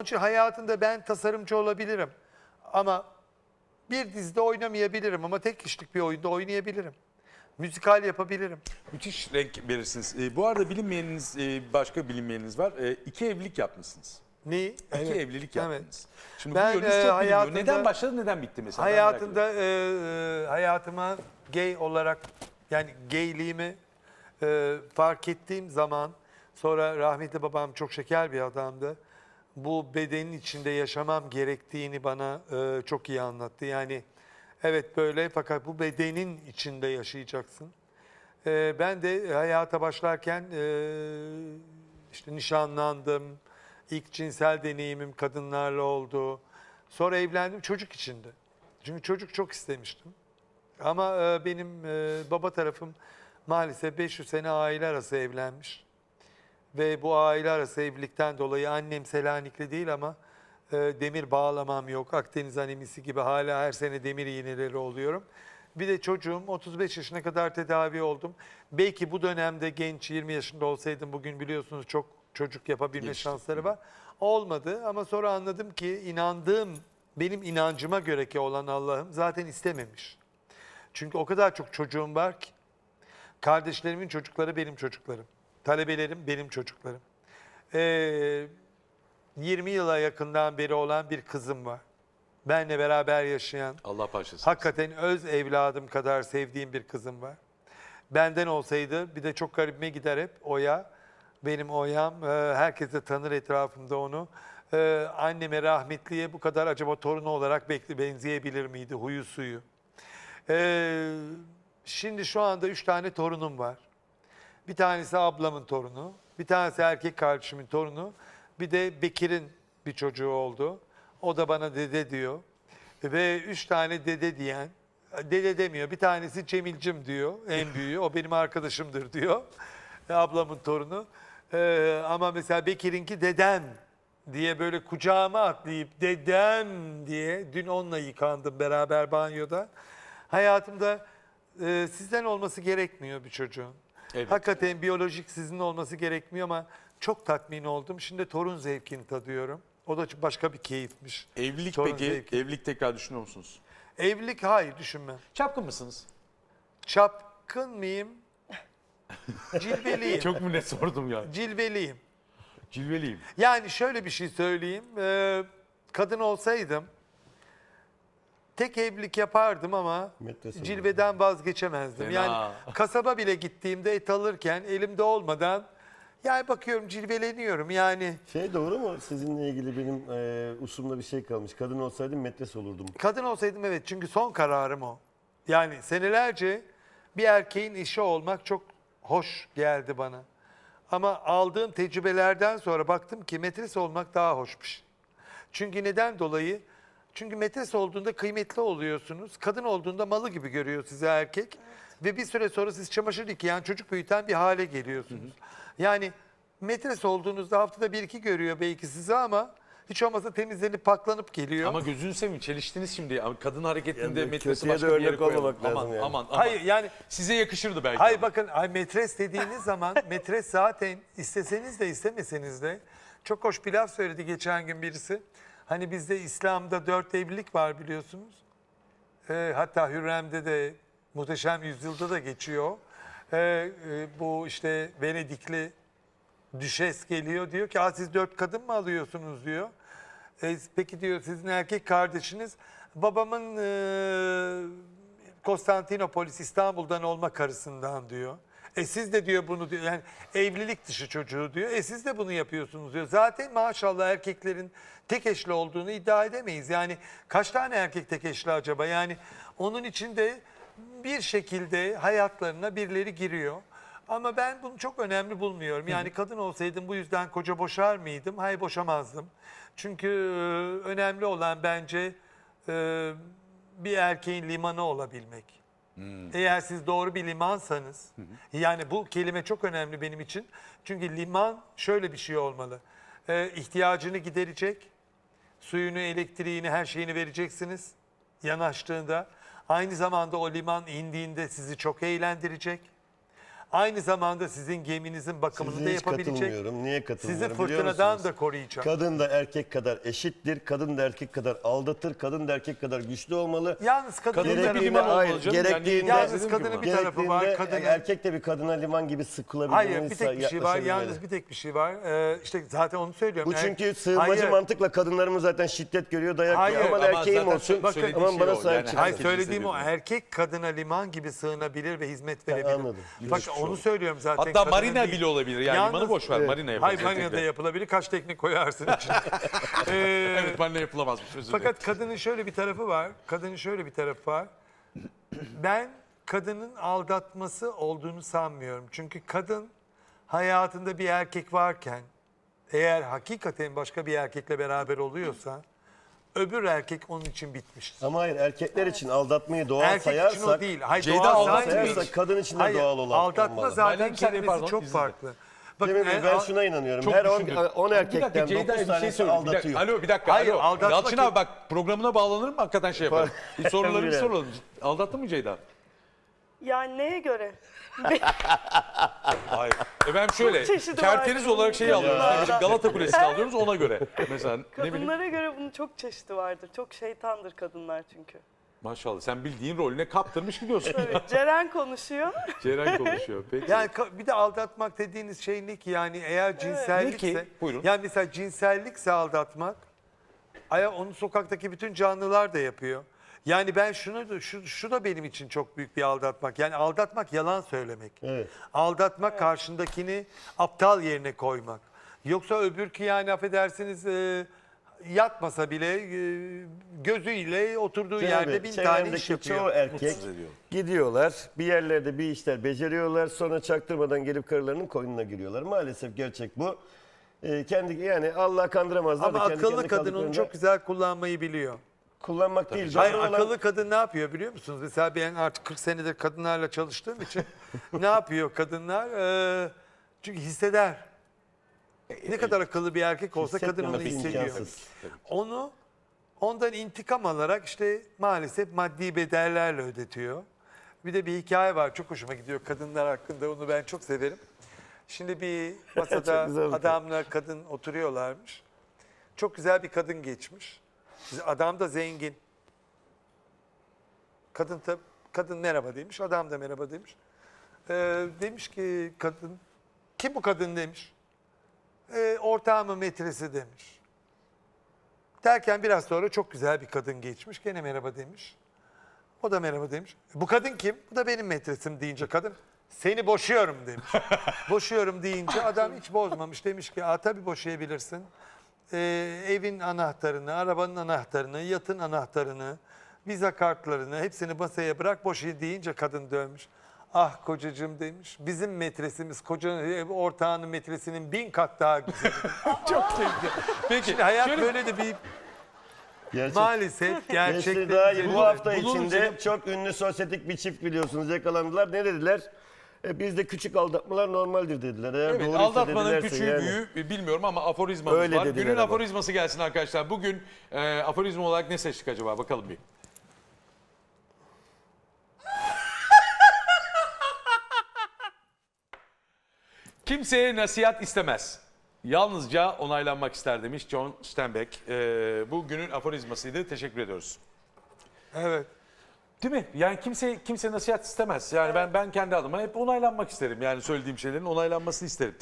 Onun için hayatında ben tasarımcı olabilirim. Ama bir dizide oynamayabilirim ama tek kişilik bir oyunda oynayabilirim. Müzikal yapabilirim. Müthiş renk verirsiniz. Ee, bu arada bilinmeyeniniz, e, başka bilinmeyeniniz var. E, iki evlilik yapmışsınız. Neyi? İki Evet. evlilik yaptınız. Şimdi Ben, bu e, çok hayatımda- biliniyor. Neden başladı, neden bitti mesela? Ben merak ediyorum. Hayatımda e, e, hayatıma gay olarak yani gayliğimi e, fark ettiğim zaman sonra rahmetli babam çok şeker bir adamdı. Bu bedenin içinde yaşamam gerektiğini bana e, çok iyi anlattı. Yani evet böyle fakat bu bedenin içinde yaşayacaksın. E, ben de hayata başlarken e, işte nişanlandım. İlk cinsel deneyimim kadınlarla oldu. Sonra evlendim çocuk içinde. Çünkü çocuk çok istemiştim. Ama e, benim e, baba tarafım maalesef 500 sene aile arası evlenmiş. Ve bu aile arası evlilikten dolayı annem Selanikli değil ama e, demir bağlamam yok. Akdeniz anemisi gibi hala her sene demir iğneleri oluyorum. Bir de çocuğum 35 yaşına kadar tedavi oldum. Belki bu dönemde genç 20 yaşında olsaydım bugün biliyorsunuz çok çocuk yapabilme Geçti. şansları var. Olmadı ama sonra anladım ki inandığım benim inancıma göre ki olan Allah'ım zaten istememiş. Çünkü o kadar çok çocuğum var ki kardeşlerimin çocukları benim çocuklarım. Talebelerim benim çocuklarım. Ee, 20 yıla yakından beri olan bir kızım var. Benle beraber yaşayan, Allah bağışlasın. hakikaten öz evladım kadar sevdiğim bir kızım var. Benden olsaydı bir de çok garibime gider hep Oya. Benim Oya'm, e, herkes de tanır etrafımda onu. E, anneme rahmetliye bu kadar acaba torunu olarak bekli benzeyebilir miydi huyu suyu? E, şimdi şu anda üç tane torunum var. Bir tanesi ablamın torunu, bir tanesi erkek kardeşimin torunu, bir de Bekir'in bir çocuğu oldu. O da bana dede diyor. Ve üç tane dede diyen, dede demiyor. Bir tanesi Cemilcim diyor, en büyüğü. O benim arkadaşımdır diyor. Ablamın torunu. Ee, ama mesela Bekir'inki dedem diye böyle kucağıma atlayıp dedem diye dün onunla yıkandım beraber banyoda. Hayatımda e, sizden olması gerekmiyor bir çocuğun. Evet. Hakikaten biyolojik sizin olması gerekmiyor ama çok tatmin oldum. Şimdi torun zevkini tadıyorum. O da başka bir keyifmiş. Evlilik Torun peki, zevki. evlilik tekrar düşünüyor musunuz? Evlilik hayır düşünmem. Çapkın mısınız? Çapkın mıyım? Cilveliyim. Çok mu net sordum ya? Cilveliyim. Cilveliyim. Yani şöyle bir şey söyleyeyim. Ee, kadın olsaydım tek evlilik yapardım ama Metre sonra. cilveden vazgeçemezdim. Fena. Yani kasaba bile gittiğimde et alırken elimde olmadan yani bakıyorum cilveleniyorum yani. Şey doğru mu? Sizinle ilgili benim e, usumda bir şey kalmış. Kadın olsaydım metres olurdum. Kadın olsaydım evet çünkü son kararım o. Yani senelerce bir erkeğin işi olmak çok hoş geldi bana. Ama aldığım tecrübelerden sonra baktım ki metres olmak daha hoşmuş. Çünkü neden dolayı? Çünkü metres olduğunda kıymetli oluyorsunuz. Kadın olduğunda malı gibi görüyor sizi erkek. Ve bir süre sonra siz çamaşır yıkayan, çocuk büyüten bir hale geliyorsunuz. Yani metres olduğunuzda haftada bir iki görüyor belki sizi ama hiç olmazsa temizlenip paklanıp geliyor. Ama gözünü seveyim çeliştiniz şimdi. Ama Kadın hareketinde Ya, metresi kötüye de başka bir yere örnek olmamak koyalım. Aman, lazım yani. aman aman. Hayır yani Size yakışırdı belki. Hayır bakın ay metres dediğiniz zaman metres zaten isteseniz de istemeseniz de çok hoş bir laf söyledi geçen gün birisi. Hani bizde İslam'da dört evlilik var biliyorsunuz. Ee, hatta Hürrem'de de Muhteşem Yüzyılda da geçiyor. Ee, e, bu işte Venedikli düşes geliyor diyor ki "Aa, siz dört kadın mı alıyorsunuz diyor. E, peki diyor sizin erkek kardeşiniz babamın e, Konstantinopolis İstanbul'dan olma karısından diyor. E siz de diyor bunu diyor yani evlilik dışı çocuğu diyor. E siz de bunu yapıyorsunuz diyor. Zaten maşallah erkeklerin tek eşli olduğunu iddia edemeyiz. Yani kaç tane erkek tek eşli acaba? Yani onun içinde bir şekilde hayatlarına birileri giriyor. Ama ben bunu çok önemli bulmuyorum. Yani kadın olsaydım bu yüzden koca boşar mıydım? Hayır boşamazdım. Çünkü e, önemli olan bence e, bir erkeğin limanı olabilmek. Eğer siz doğru bir limansanız, yani bu kelime çok önemli benim için. Çünkü liman şöyle bir şey olmalı. E, ihtiyacını giderecek, suyunu, elektriğini, her şeyini vereceksiniz yanaştığında. Aynı zamanda o liman indiğinde sizi çok eğlendirecek. Aynı zamanda sizin geminizin bakımını Size da hiç yapabilecek. katılmıyorum. Niye Sizi katılmıyorum biliyor fırtınadan musunuz? da koruyacak. Kadın da erkek kadar eşittir. Kadın da erkek kadar aldatır. Kadın da erkek kadar güçlü olmalı. Yalnız Kadın bir liman hayır, olmalı canım. Yani gerektiğinde, Yalnız dediğim kadının bir tarafı var, gerektiğinde kadının- erkek de bir kadına liman gibi sıkılabilir. Hayır bir tek bir şey var. Yalnız bir tek bir şey var. Ee, işte zaten onu söylüyorum. Bu Er- çünkü sığınmacı Hayır. mantıkla kadınlarımız zaten şiddet görüyor, dayak Hayır, yiyor. Aman ama erkeğim zaten olsun, bakın, söylediği aman şey bana o. sahip Yani çıksın. Hayır herkes söylediğim o erkek kadına liman gibi sığınabilir ve hizmet verebilir. anladım. Bak şey onu söylüyorum zaten. Hatta kadının marina değil. bile olabilir. Yani Yalnız- limanı boş ver. Evet. Marina Hayır yapabilir. marinada tekne. yapılabilir. Kaç teknik koyarsın içine. Ee, Evet marina yapılamazmış özür dilerim. Fakat kadının şöyle bir tarafı var. Kadının şöyle bir tarafı var. Ben kadının aldatması olduğunu sanmıyorum. Çünkü kadın hayatında bir erkek varken eğer hakikaten başka bir erkekle beraber oluyorsa öbür erkek onun için bitmiştir. Ama hayır erkekler için aldatmayı doğal Erkek sayarsak, için o değil. Hayır, Ceyda doğal aldatmayı kadın için de Hayır, doğal olan Aldatma olmalı. zaten kelimesi pardon, çok izin farklı. Bakın, Bey, e, ben al- şuna inanıyorum. Çok Her 10 düşündüm. 10 Bir erkekten Ceyda 9 bir şey tanesi söyleyeyim. Bir aldatıyor. dakika, alo bir dakika. Hayır, alo. aldatmak Yalçın değil. abi bak programına bağlanırım hakikaten şey yaparım. Bir soruları bir Buyurun. soralım. Aldattın mı Ceyda? Yani neye göre? Hayır. Efendim şöyle, çeşidi var. olarak şeyi alıyoruz. Ne bileyim, Galata Kulesi'ni alıyoruz ona göre. Mesela ne bileyim. Kadınlara göre bunun çok çeşidi vardır. Çok şeytandır kadınlar çünkü. Maşallah sen bildiğin rolüne kaptırmış gidiyorsun. Evet, Ceren konuşuyor. Ceren konuşuyor. Peki. Yani ka- bir de aldatmak dediğiniz şey ne ki yani eğer cinsellikse Ne ki? Buyurun. yani mesela cinsellikse aldatmak aya onu sokaktaki bütün canlılar da yapıyor. Yani ben şunu da- şu, şu da benim için çok büyük bir aldatmak. Yani aldatmak yalan söylemek. Evet. Aldatmak karşındakini aptal yerine koymak. Yoksa öbürkü yani affedersiniz e, yatmasa bile e, gözüyle oturduğu yerde bin tane iş çevremdeki yapıyor. çoğu erkek Mutsuz ediyor. gidiyorlar bir yerlerde bir işler beceriyorlar sonra çaktırmadan gelip karılarının koynuna giriyorlar. Maalesef gerçek bu. Ee, kendi yani Allah kandıramazlar Ama da kendi akıllı kendine kadın onu çok güzel kullanmayı biliyor. Kullanmak değil. Hayır doğru olan- akıllı kadın ne yapıyor biliyor musunuz? Mesela ben artık 40 senedir kadınlarla çalıştığım için ne yapıyor kadınlar? Ee, çünkü hisseder. Ne kadar akıllı bir erkek olsa kadın onu Hissetmemesi hissediyor. imkansız. Onu ondan intikam alarak işte maalesef maddi bedellerle ödetiyor. Bir de bir hikaye var çok hoşuma gidiyor kadınlar hakkında onu ben çok severim. Şimdi bir masada güzel bir adamla kadın oturuyorlarmış. Çok güzel bir kadın geçmiş. Adam da zengin. Kadın da kadın merhaba demiş, adam da merhaba demiş. Ee, demiş ki kadın, kim bu kadın demiş. Ee, ortağımın metresi demiş. Derken biraz sonra çok güzel bir kadın geçmiş. Gene merhaba demiş. O da merhaba demiş. Bu kadın kim? Bu da benim metresim deyince kadın seni boşuyorum demiş. boşuyorum deyince adam hiç bozmamış. Demiş ki Aa, tabii boşayabilirsin. Ee, evin anahtarını, arabanın anahtarını, yatın anahtarını, viza kartlarını hepsini masaya bırak boşayı deyince kadın dönmüş. Ah kocacığım demiş. Bizim metresimiz koca ev ortağının metresinin bin kat daha güzel. Çok güzel. Peki. Şimdi hayat şöyle- böyle de bir Gerçek. maalesef daha iyi. Bu hafta içinde çok ünlü sosyetik bir çift biliyorsunuz yakalandılar. Ne dediler? E, bizde küçük aldatmalar normaldir dediler. Eğer Evet, doğruysa aldatmanın dedilerse küçüğü yani. büyüğü bilmiyorum ama aforizmamız Öyle var. dediler Günün ama. aforizması gelsin arkadaşlar. Bugün e, aforizma olarak ne seçtik acaba? Bakalım bir. Kimseye nasihat istemez. Yalnızca onaylanmak ister demiş John Steinbeck. E, bu günün aforizmasıydı. Teşekkür ediyoruz. evet. Değil mi? Yani kimse kimse nasihat istemez. Yani ben ben kendi adıma hep onaylanmak isterim. Yani söylediğim şeylerin onaylanmasını isterim.